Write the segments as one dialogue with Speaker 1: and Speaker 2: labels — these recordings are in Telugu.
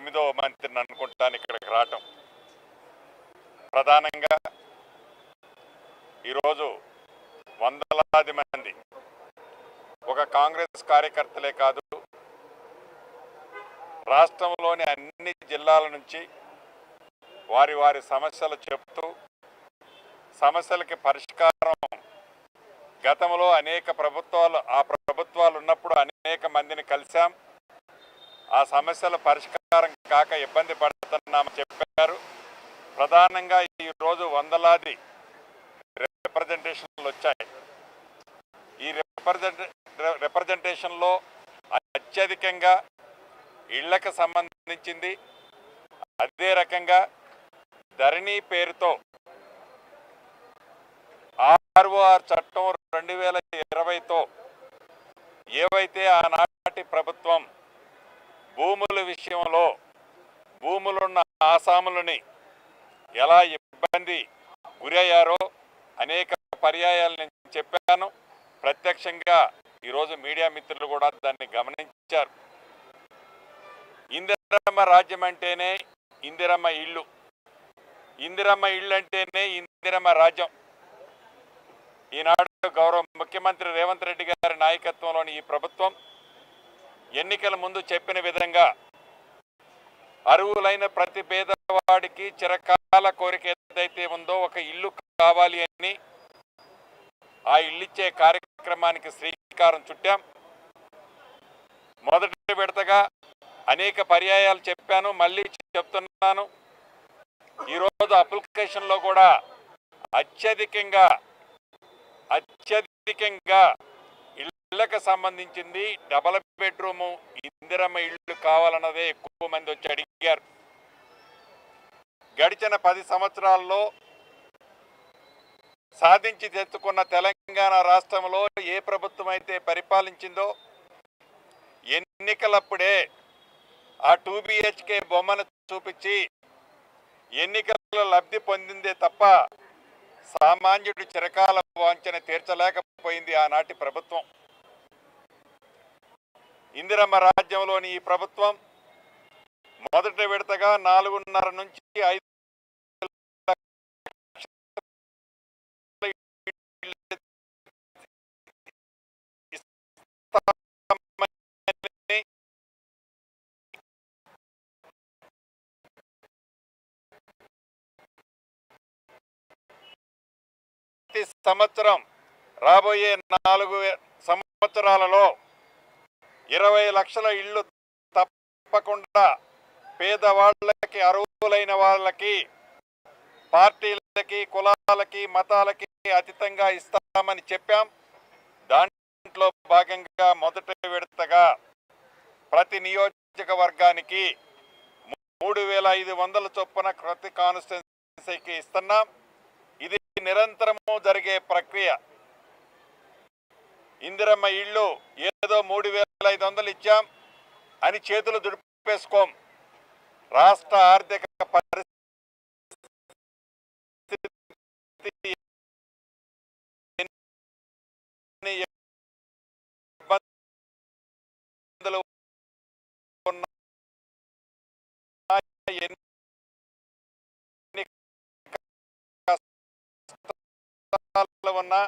Speaker 1: తొమ్మిదవ మంత్రిని అనుకుంటాను ఇక్కడికి రావటం. ప్రధానంగా ఈరోజు వందలాది మంది ఒక కాంగ్రెస్ కార్యకర్తలే కాదు రాష్ట్రంలోని అన్ని జిల్లాల నుంచి వారి వారి సమస్యలు చెప్తూ సమస్యలకి పరిష్కారం గతంలో అనేక ప్రభుత్వాలు ఆ ప్రభుత్వాలు ఉన్నప్పుడు అనేక మందిని కలిశాం. ఆ సమస్యల పరిష్కారం కాక ఇబ్బంది పడుతున్నామని చెప్పారు. ప్రధానంగా ఈరోజు వందలాది రిప్రజెంటేషన్లు వచ్చాయి. ఈ రిప్రజెంటే రిప్రజెంటేషన్లో అత్యధికంగా ఇళ్ళకు సంబంధించింది అదే రకంగా ధరణి పేరుతో ఆర్ఓఆర్ చట్టం రెండు వేల ఇరవైతో ఏవైతే ఆనాటి ప్రభుత్వం భూముల విషయంలో భూములున్న ఆసాములని ఎలా ఇబ్బంది గురయ్యారో అనేక పర్యాయాలు నేను చెప్పాను. ప్రత్యక్షంగా ఈరోజు మీడియా మిత్రులు కూడా దాన్ని గమనించారు. ఇందిరమ్మ రాజ్యం అంటేనే ఇందిరమ్మ ఇల్లు. ఇందిరమ్మ ఇల్లు అంటేనే ఇందిరమ్మ రాజ్యం. ఈనాడు గౌరవ ముఖ్యమంత్రి రేవంత్ రెడ్డి గారి నాయకత్వంలోని ఈ ప్రభుత్వం ఎన్నికల ముందు చెప్పిన విధంగా అరువులైన ప్రతి పేదవాడికి చిరకాల కోరిక ఏదైతే ఉందో ఒక ఇల్లు కావాలి అని ఆ ఇల్లిచ్చే కార్యక్రమానికి శ్రీకారం చుట్టాం. మొదటి విడతగా అనేక పర్యాయాలు చెప్పాను మళ్ళీ చెప్తున్నాను. ఈరోజు అప్లికేషన్లో కూడా అత్యధికంగా అత్యధికంగా ఇళ్ళకు సంబంధించింది డబల్ బెడ్రూము ఇందిరమ్మ ఇళ్ళు కావాలన్నదే ఎక్కువ మంది వచ్చి అడిగారు. గడిచిన పది సంవత్సరాల్లో సాధించి తెచ్చుకున్న తెలంగాణ రాష్ట్రంలో ఏ ప్రభుత్వం అయితే పరిపాలించిందో ఎన్నికలప్పుడే ఆ టూ బిహెచ్కే బొమ్మను చూపించి ఎన్నికల లబ్ధి పొందిందే తప్ప సామాన్యుడి చిరకాల వాంఛన తీర్చలేకపోయింది ఆనాటి ప్రభుత్వం. ఇందిరమ్మ రాజ్యంలోని ఈ ప్రభుత్వం మొదటి విడతగా నాలుగున్నర నుంచి ఐదు ప్రతి సంవత్సరం రాబోయే నాలుగు సంవత్సరాలలో ఇరవై లక్షల ఇళ్ళు తప్పకుండా పేదవాళ్ళకి అర్హులైన వాళ్ళకి పార్టీలకి కులాలకి మతాలకి అతీతంగా ఇస్తామని చెప్పాం. దాంట్లో భాగంగా మొదటి విడతగా ప్రతి నియోజకవర్గానికి మూడు వేల ఐదు వందల చొప్పున ప్రతి కాన్స్టిట్యున్సీకి ఇస్తున్నాం. ఇది నిరంతరము జరిగే ప్రక్రియ. ఇందిరమ్మ ఇళ్ళు ఏదో మూడు వేల ఐదు వందలు ఇచ్చాం అని చేతులు దుడిపేసుకోం. రాష్ట్ర ఆర్థిక పరిస్థితి ఉన్నా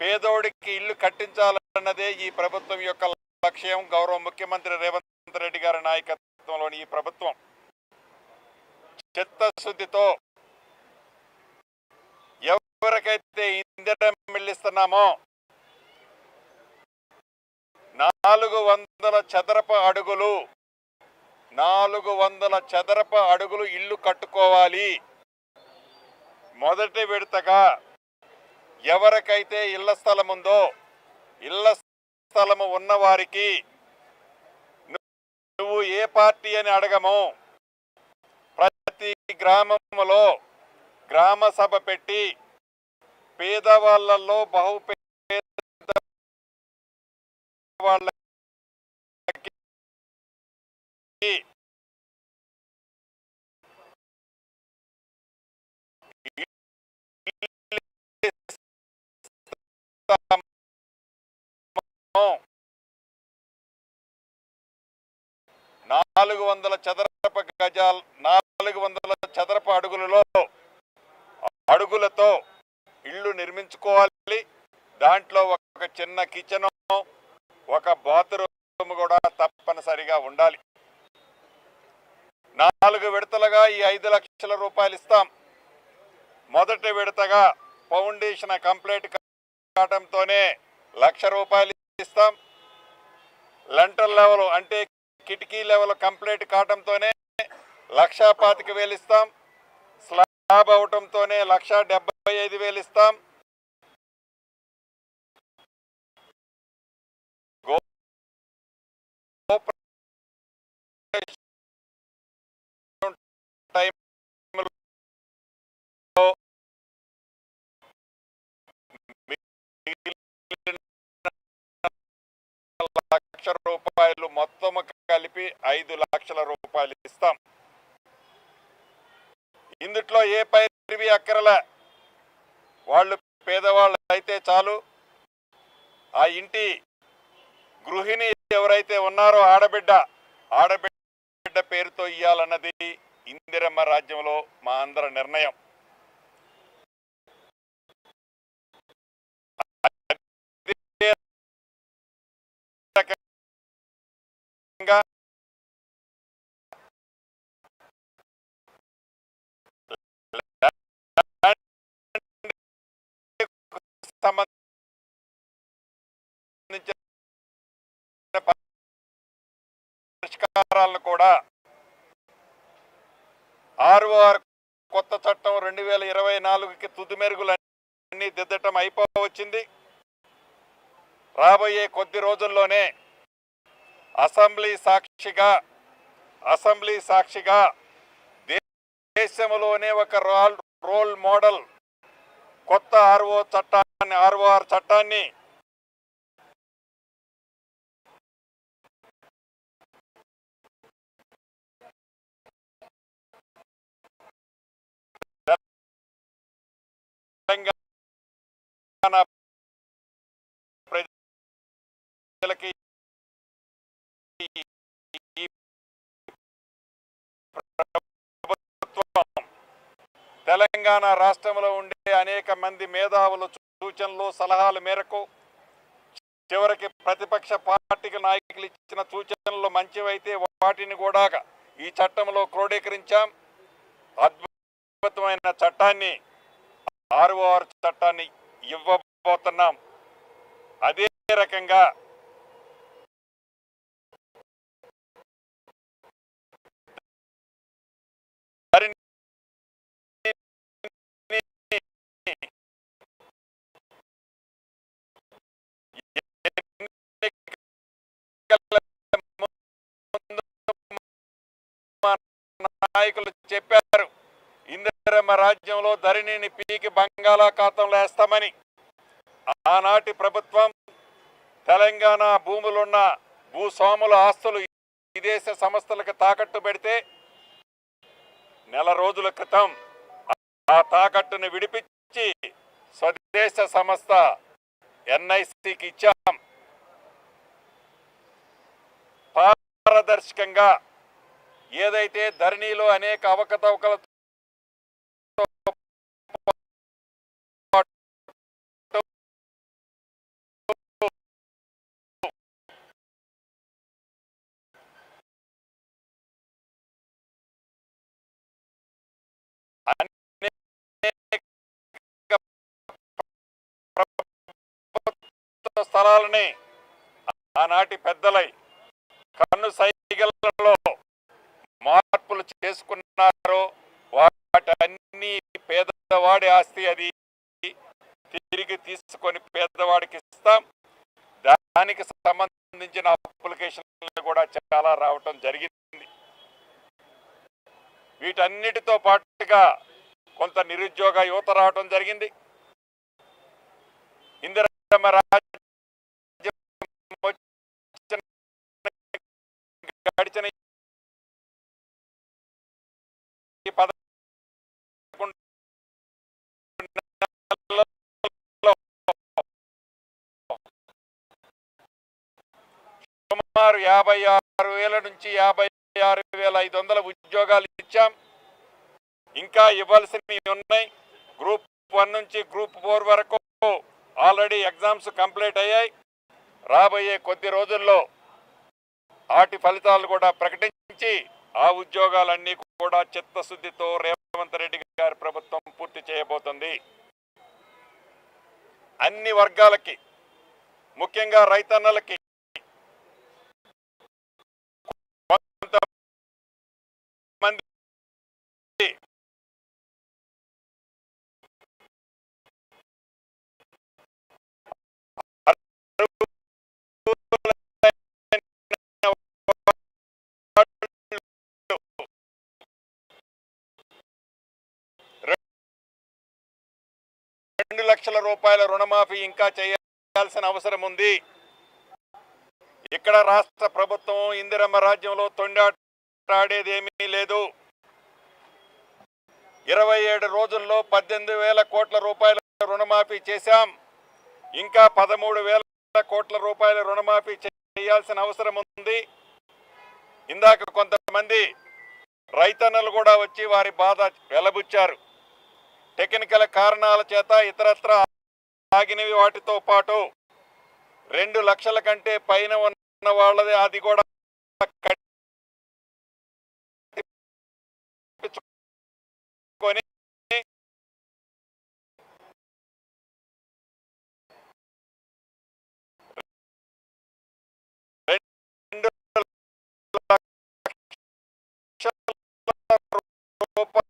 Speaker 1: పేదోడికి ఇల్లు కట్టించాలన్నదే ఈ ప్రభుత్వం యొక్క లక్ష్యం. గౌరవ ముఖ్యమంత్రి రేవంత్ రెడ్డి గారి నాయకత్వంలోని ఈ ప్రభుత్వం చిత్తశుద్ధితో ఎవరికైతే ఇందిరం మిల్లిస్తున్నామో నాలుగు వందల చదరపు అడుగులు నాలుగు వందల చదరపు అడుగులు ఇల్లు కట్టుకోవాలి. మొదటి విడతగా ఎవరికైతే ఇళ్ళ స్థలం ఉందో ఇళ్ళ స్థలము ఉన్నవారికి నువ్వు ఏ పార్టీ అని అడగము. ప్రతి గ్రామంలో గ్రామ సభ పెట్టి పేదవాళ్ళల్లో బహు నాలుగు వందల చదరపు గజాలు నాలుగు వందల చదరపు అడుగులలో అడుగులతో ఇళ్ళు నిర్మించుకోవాలి. దాంట్లో ఒక చిన్న కిచెన్ ఒక బాత్రూమ్ కూడా తప్పనిసరిగా ఉండాలి. నాలుగు విడతలుగా ఈ ఐదు లక్షల రూపాయలు ఇస్తాం. మొదటి విడతగా ఫౌండేషన్ కంప్లీట్ కావడంతోనే లక్ష రూపాయలు ఇస్తాం. లంటర్ లెవెల్ అంటే కిటికీ లెవెల్ కంప్లీట్ కావడంతోనే లక్షా పాతిక వేలు ఇస్తాం. స్లాబ్ అవటంతోనే లక్షా డెబ్బై ఐదు వేలు ఇస్తాం టైంలో లక్ష రూపాయలు మొత్తం కలిపి ఐదు లక్షల రూపాయలు ఇస్తాం. ఇందుట్లో ఏ పైరువి అక్కరల. వాళ్ళు పేదవాళ్ళు అయితే చాలు. ఆ ఇంటి గృహిణి ఎవరైతే ఉన్నారో ఆడబిడ్డ ఆడబిడ్డ పేరుతో ఇయ్యాలన్నది ఇందిరమ్మ రాజ్యంలో మా అందరి నిర్ణయం. పరిష్కారాలను కూడా ఆర్ఓఆర్ కొత్త చట్టం రెండు వేల ఇరవై నాలుగుకి తుది మెరుగులన్నీ దిద్దటం అయిపోవచ్చింది. రాబోయే కొద్ది రోజుల్లోనే అసెంబ్లీ సాక్షిగా అసెంబ్లీ సాక్షిగా దేశంలోనే ఒక రోల్ రోల్ మోడల్ కొత్త ఆర్ఓ చట్టాన్ని ఆర్ఓఆర్ చట్టాన్ని తెలంగాణ రాష్ట్రంలో ఉండే అనేక మంది మేధావుల సూచనలు సలహాల మేరకు చివరికి ప్రతిపక్ష పార్టీకి నాయకులు ఇచ్చిన సూచనలు మంచివైతే వాటిని కూడా ఈ చట్టంలో క్రోడీకరించాం. అద్భుతమైన చట్టాన్ని ఆర్ఓఆర్ చట్టాన్ని ఇవ్వబోతున్నాం. అదే రకంగా నాయకులు చెప్పారు. ఇందిరమ్మ రాజ్యంలో ధరణిని పీకి బంగాళాఖాతంలో వేస్తామని ఆనాటి ప్రభుత్వం తెలంగాణ భూములున్న భూస్వాముల ఆస్తులు విదేశ సంస్థలకు తాకట్టు పెడితే నెల రోజుల క్రితం ఆ తాకట్టును విడిపించి స్వదేశ సంస్థ ఎన్ఐసికి ఇచ్చాం. పారదర్శకంగా ఏదైతే ధరణిలో అనేక అవకతవకలతో స్థలాలని ఆనాటి పెద్దలై కన్ను సైగలలో మార్పులు చేసుకున్నారో వాటన్ని పేదవాడి ఆస్తి అది. తిరిగి తీసుకొని పేదవాడికి ఇస్తాం. దానికి సంబంధించిన అప్లికేషన్లు కూడా చాలా రావటం జరిగింది. వీటన్నిటితో పాటుగా కొంత నిరుద్యోగ యువత రావటం జరిగింది. ఇందిరమ్మ సుమారు యాభై ఆరు వేల నుంచి యాభై ఆరు వేల ఐదు వందల ఉద్యోగాలు ఇచ్చాం. ఇంకా ఇవ్వాల్సినవి ఉన్నాయి. గ్రూప్ వన్ నుంచి గ్రూప్ ఫోర్ వరకు ఆల్రెడీ ఎగ్జామ్స్ కంప్లీట్ అయ్యాయి. రాబోయే కొద్ది రోజుల్లో వాటి ఫలితాలు కూడా ప్రకటించి ఆ ఉద్యోగాలన్నీ కూడా చిత్తశుద్ధితో రేవంత్ రెడ్డి గారి ప్రభుత్వం పూర్తి చేయబోతుంది. అన్ని వర్గాలకి ముఖ్యంగా రైతన్నలకి లక్షల రూపాయల రుణమాఫీ ఇంకా చేయాల్సిన అవసరం ఉంది. ఇక్కడ రాష్ట్ర ప్రభుత్వం ఇందిరమ్మ రాజ్యంలో తొండాడేదేమీ లేదు. ఇరవై ఏడు రోజుల్లో పద్దెనిమిది వేల కోట్ల రూపాయల రుణమాఫీ చేశాం. ఇంకా పదమూడు వేల కోట్ల రూపాయల రుణమాఫీ చేయాల్సిన అవసరం ఉంది. ఇందాక కొంతమంది రైతన్నలు కూడా వచ్చి వారి బాధ వెలబుచ్చారు. టెక్నికల్ కారణాల చేత ఇతరత్ర ఆగినవి వాటితో పాటు రెండు లక్షల కంటే పైన ఉన్న వాళ్ళది అది కూడా కొని రెండు లక్షల రూపాయలు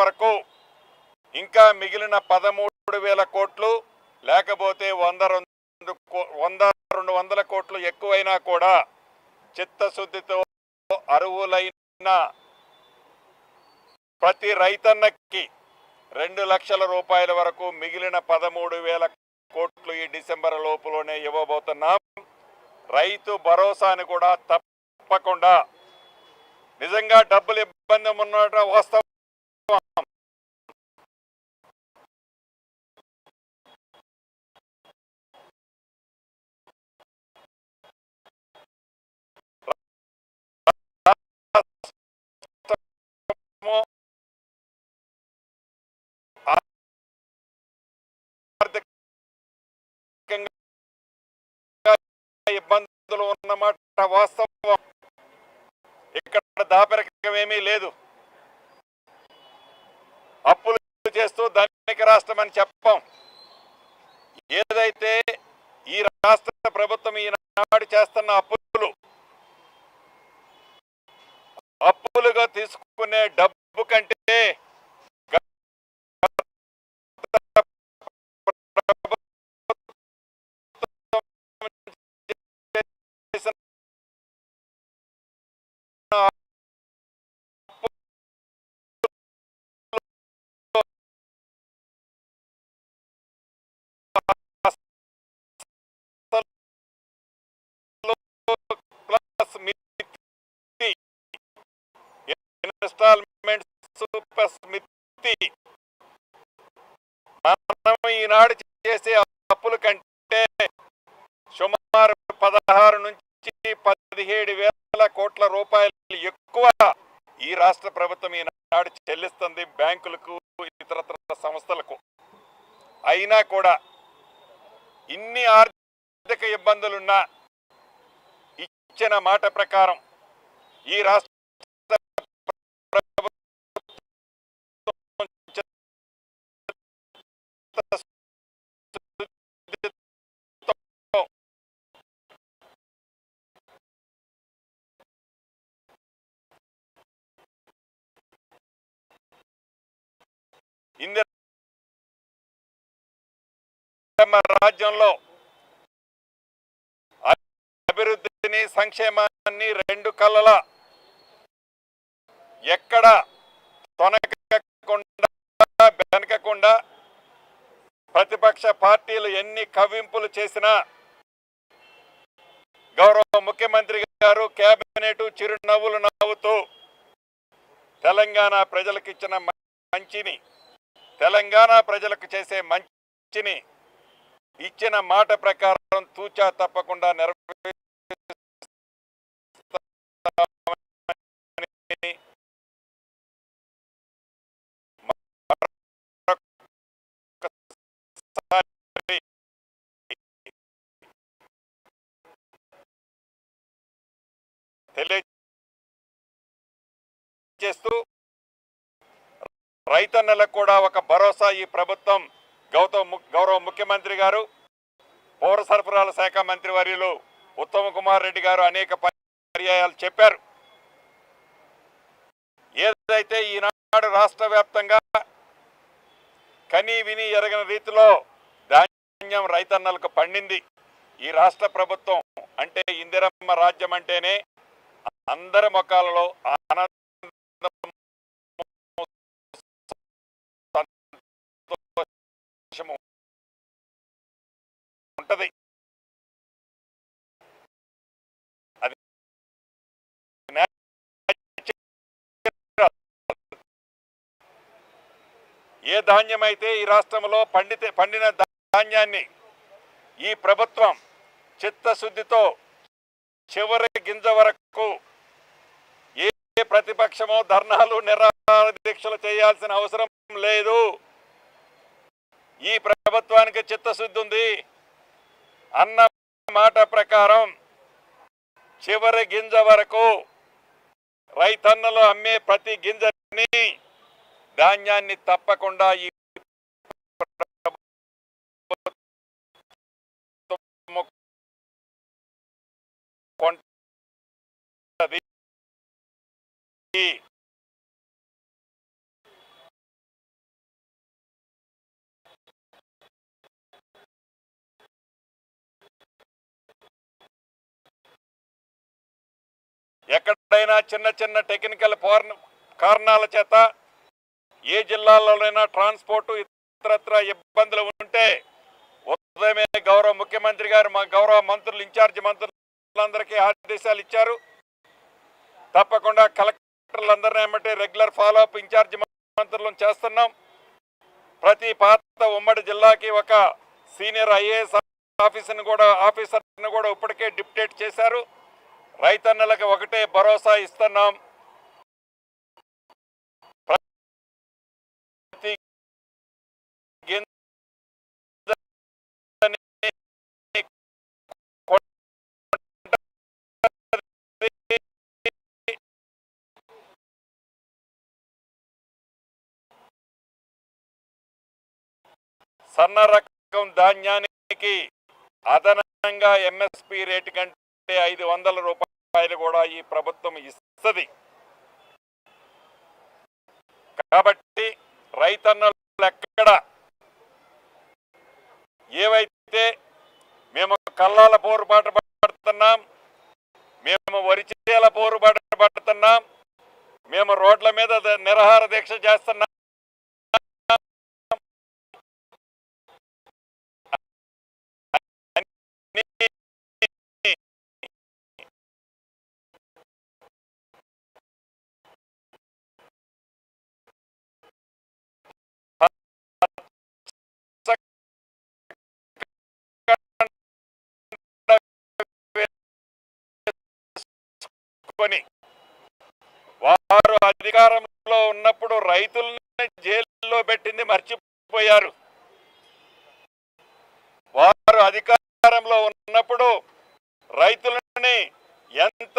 Speaker 1: వరకు. ఇంకా మిగిలిన పదమూడు వేల కోట్లు లేకపోతే వంద రెండు వంద రెండు వందల కోట్లు ఎక్కువైనా కూడా చిత్తశుద్ధితో అరువులైన ప్రతి రైతన్నకి రెండు లక్షల రూపాయల వరకు మిగిలిన పదమూడు వేల కోట్లు ఈ డిసెంబర్ లోపులోనే ఇవ్వబోతున్నాం. రైతు భరోసాని కూడా తప్పకుండా. నిజంగా డబ్బులు ఇబ్బంది ఉన్నట వాస్తవం ఇబ్బందులు ఉన్నమాట వాస్తవం. ఇక్కడ దాపరికం ఏమీ లేదు. అప్పులు చేస్తూ ధనిక రాష్ట్రం అని చెప్పం. ఏదైతే ఈ రాష్ట్ర ప్రభుత్వం ఈనాడు చేస్తున్న అప్పులు అప్పులుగా తీసుకునే డబ్బు ఇన్స్టాల్మెంట్స్ ప్లస్ మిత్తి మనం ఈనాడు చేసే అప్పుల కంటే సుమారు పదహారు నుంచి పదిహేడు వేల కోట్ల రూపాయలు ఎక్కువ ఈ రాష్ట్ర ప్రభుత్వం ఈనాడు చెల్లిస్తుంది బ్యాంకులకు ఇతరత్ర సంస్థలకు. అయినా కూడా ఇన్ని ఆర్థిక ఇబ్బందులున్నా ఇచ్చిన మాట ప్రకారం ఈ రాష్ట్ర రాజ్యంలో అభివృద్ధిని సంక్షేమాన్ని రెండు కళ్ళల ఎక్కడ తొనకకుండా వెనకకుండా ప్రతిపక్ష పార్టీలు ఎన్ని కవింపులు చేసినా గౌరవ ముఖ్యమంత్రి గారు కేబినెట్ చిరునవ్వులు నవ్వుతూ తెలంగాణ ప్రజలకు ఇచ్చిన మంచిని తెలంగాణ ప్రజలకు చేసే మంచిని ఇచ్చిన మాట ప్రకారం తూచా తప్పకుండా నెరవే తెలియజేస్తూ రైతన్నలకు కూడా ఒక భరోసా ఈ ప్రభుత్వం గౌతమ్ గౌరవ ముఖ్యమంత్రి గారు పౌర సరఫరాల శాఖ మంత్రి వర్యులు ఉత్తమ్ కుమార్ రెడ్డి గారు అనేక పర్యాయాలు చెప్పారు. ఏదైతే ఈనాడు రాష్ట్ర వ్యాప్తంగా కనీ విని ఎరగని రీతిలో ధాన్యం రైతన్నలకు పండింది ఈ రాష్ట్ర ప్రభుత్వం అంటే ఇందిరమ్మ రాజ్యం అంటేనే అందరి మొక్కలలో ఏ ధాన్యమైతే ఈ రాష్ట్రంలో పండితే పండిన ధాన్యాన్ని ఈ ప్రభుత్వం చిత్తశుద్ధితో చివరి గింజ వరకు ఏ ప్రతిపక్షమో ధర్నాలు నిరాహార దీక్షలు చేయాల్సిన అవసరం లేదు. ఈ ప్రభుత్వానికి చిత్తశుద్ధి ఉంది. అన్న మాట ప్రకారం చివరి గింజ వరకు రైతన్నలు అమ్మే ప్రతి గింజని ధాన్యాన్ని తప్పకుండా ఈ కొంటది ఎక్కడైనా చిన్న చిన్న టెక్నికల్ కారణాల చేత ఏ జిల్లాలోనైనా ట్రాన్స్పోర్ట్ ఇతరత్ర ఇబ్బందులు ఉంటే ఉదయమే గౌరవ ముఖ్యమంత్రి గారు మా గౌరవ మంత్రులు ఇన్ఛార్జి మంత్రులందరికీ ఆదేశాలు ఇచ్చారు. తప్పకుండా కలెక్టర్లందరినీ ఏమంటే రెగ్యులర్ ఫాలోఅప్ ఇన్ఛార్జి మంత్రులను చేస్తున్నాం. ప్రతి పాత ఉమ్మడి జిల్లాకి ఒక సీనియర్ ఐఏఎస్ ఆఫీసర్ని కూడా ఆఫీసర్ని కూడా ఇప్పటికే డిప్టేట్ చేశారు. రైతన్నలకు ఒకటే భరోసా ఇస్తున్నాం. సన్న రకం ధాన్యానికి అదనంగా ఎంఎస్పి రేటు కంటే ఐదు వందల రూపాయలు కూడా ఈ ప్రభుత్వం ఇస్తుంది. కాబట్టి రైతన్నలు ఎక్కడ ఏవైతే మేము కల్లాల పోరుబాటు పడుతున్నాం మేము వరిచేల పోరుబాటు పడుతున్నాం మేము రోడ్ల మీద నిరహార నిరాహార దీక్ష చేస్తున్నాం కొని వారు అధికారంలో ఉన్నప్పుడు రైతుల్ని జైల్లో పెట్టింది మర్చిపోయారు. వారు అధికారంలో ఉన్నప్పుడు రైతులని ఎంత